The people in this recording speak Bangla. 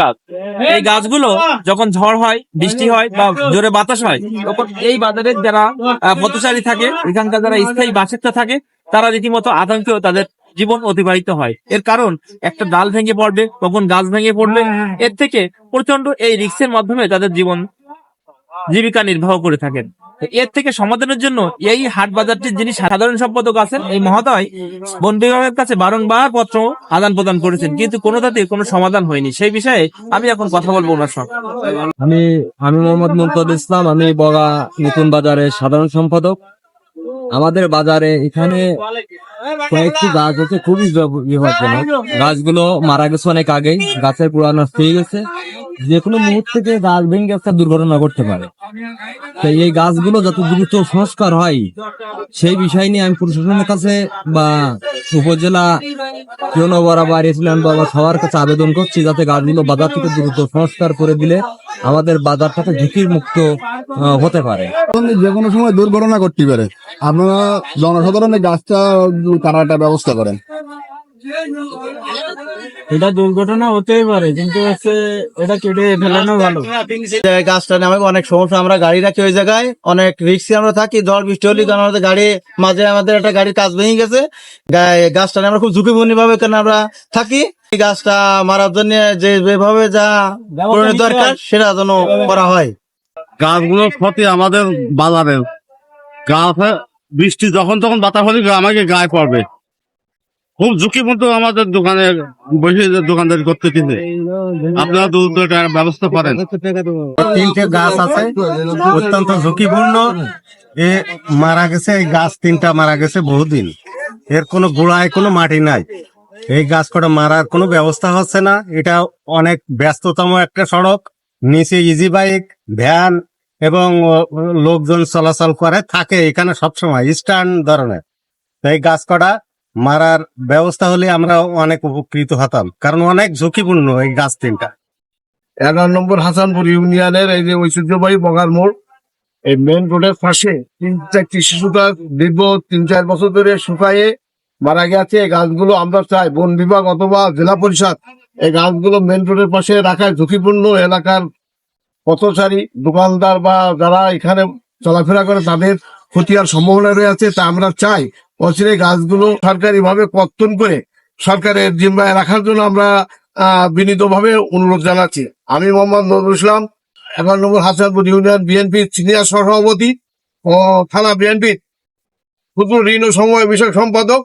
গাছ? এই গাছগুলো যখন ঝড় হয়, বৃষ্টি হয় বা জোরে বাতাস হয়, তখন এই বাজারের যারা পথচারী থাকে, এখানকার যারা স্থায়ী বাসিন্দা থাকে, তারা রীতিমতো আতঙ্কেও তাদের জীবন অতিবাহিত হয়। এর কারণ, একটা ডাল ভেঙে পড়বে, কখন গাছ ভেঙে পড়বে, এর থেকে প্রচণ্ড এই রিক্সের মাধ্যমে তাদের জীবন জীবিকা নির্বাহ করে থাকেন। এর থেকে সমাধানের জন্য এই হাট বাজারটির যিনি সাধারণ সম্পাদক আছেন, এই মহোদয় বন বিভাগের কাছে বারংবার পত্র আদান প্রদান করেছেন, কিন্তু কোনোটাতে কোনো সমাধান হয়নি। সেই বিষয়ে আমি এখন কথা বলব ওনার সঙ্গে। আমি আমি মোহাম্মদ মুমতাজ ইসলাম, আমি বগা নতুন বাজারের সাধারণ সম্পাদক। আমাদের বাজারে এখানে কয়েকটি গাছ হচ্ছে খুবই বিপজ্জনক গাছগুলো মারা গেছে অনেক আগেই, গাছের পুরা নষ্ট হয়ে গেছে। যে কোনো মুহূর্ত থেকে গাছ ভেঙে একটা দুর্ঘটনা ঘটতে পারে। তাই এই গাছগুলো যত দ্রুত সংস্কার হয় সেই বিষয় নিয়ে আমি প্রশাসনের কাছে বা উপজেলা কেন বরাবর ইসলাম বাবা সবার কাছে আবেদন করছি যাতে গাছগুলো বাজার থেকে দ্রুত সংস্কার করে দিলে আমাদের বাজারটাকে ঝুঁকির মুক্ত হতে পারে। যে কোনো সময় দুর্ঘটনা ঘটতে পারে। আপনারা জনসাধারণের গাছটা তারা একটা ব্যবস্থা করেন। এটা দুর্ঘটনা হতেই পারে কিন্তু হচ্ছে এটা কেটে ফেলানো ভালো। গাছটা নামে অনেক সমস্যা আমরা গাড়ি রাখি ওই জায়গায় অনেক রিক্সে আমরা থাকি ঝড় বৃষ্টি হলে কারণ আমাদের গাড়ি মাঝে আমাদের একটা গাড়ির কাজ ভেঙে গেছে গাছটা নিয়ে আমরা খুব ঝুঁকিপূর্ণ ভাবে কেন আমরা থাকি। এই গাছটা মারার জন্য যে যেভাবে যা দরকার সেটা যেন করা হয়। গাছগুলোর ক্ষতি আমাদের বাজারে। গাছ বৃষ্টি যখন তখন বাতাস হলে আমাকে গায়ে পড়বে। খুব ঝুঁকিপূর্ণ আমাদের দোকানে বসে দোকানদারি করতে দিতে আপনারা দ্রুত ব্যবস্থা করেন। তিনটে গাছ আছে, অত্যন্ত ঝুঁকিপূর্ণ। এ মারা গেছে, এই গাছ তিনটা মারা গেছে বহুদিন। এর কোনো গোড়ায় কোনো মাটি নাই। এই গাছ কটা মারার কোনো ব্যবস্থা হচ্ছে না। এটা অনেক ব্যস্ততম একটা সড়ক। নিচে ইজি বাইক ভ্যান এবং লোকজন চলাচল করে, থাকে এখানে সবসময়, স্ট্যান্ড ধরনের। এই গাছ কটা মারার ব্যবস্থা হলে আমরা অনেক উপকৃত হতাম। কারণ অনেক ঝুঁকিপূর্ণ এই গাছ তিনটা। এগারো নম্বর হাসানপুর ইউনিয়নের এই যে ঐতিহ্যবাহী বগার মোড়, এই মেন রোডের পাশে তিন চারটি শিশু গাছ দীর্ঘ তিন চার বছর ধরে শুকায়ে মারা গেছে। এই গাছগুলো আমরা চাই বন বিভাগ অথবা জেলা পরিষদ এই গাছগুলো মেন রোডের পাশে রাখায় ঝুঁকিপূর্ণ এলাকার পথচারী, দোকানদার বা যারা এখানে চলাফেরা করে তাদের ক্ষতি আর সম্ভাবনা রয়েছে। তা আমরা চাই অচিরে গাছগুলো সরকারি ভাবে কর্তন করে সরকারের জিম্মায় রাখার জন্য আমরা বিনীত বিনীতভাবে অনুরোধ জানাচ্ছি। আমি মোহাম্মদ নজরুল ইসলাম, এগারো নম্বর হাসানপুর ইউনিয়ন বিএনপির সিনিয়র সভাপতি ও থানা বিএনপির ক্ষুদ্র ঋণ ও সময় বিষয়ক সম্পাদক।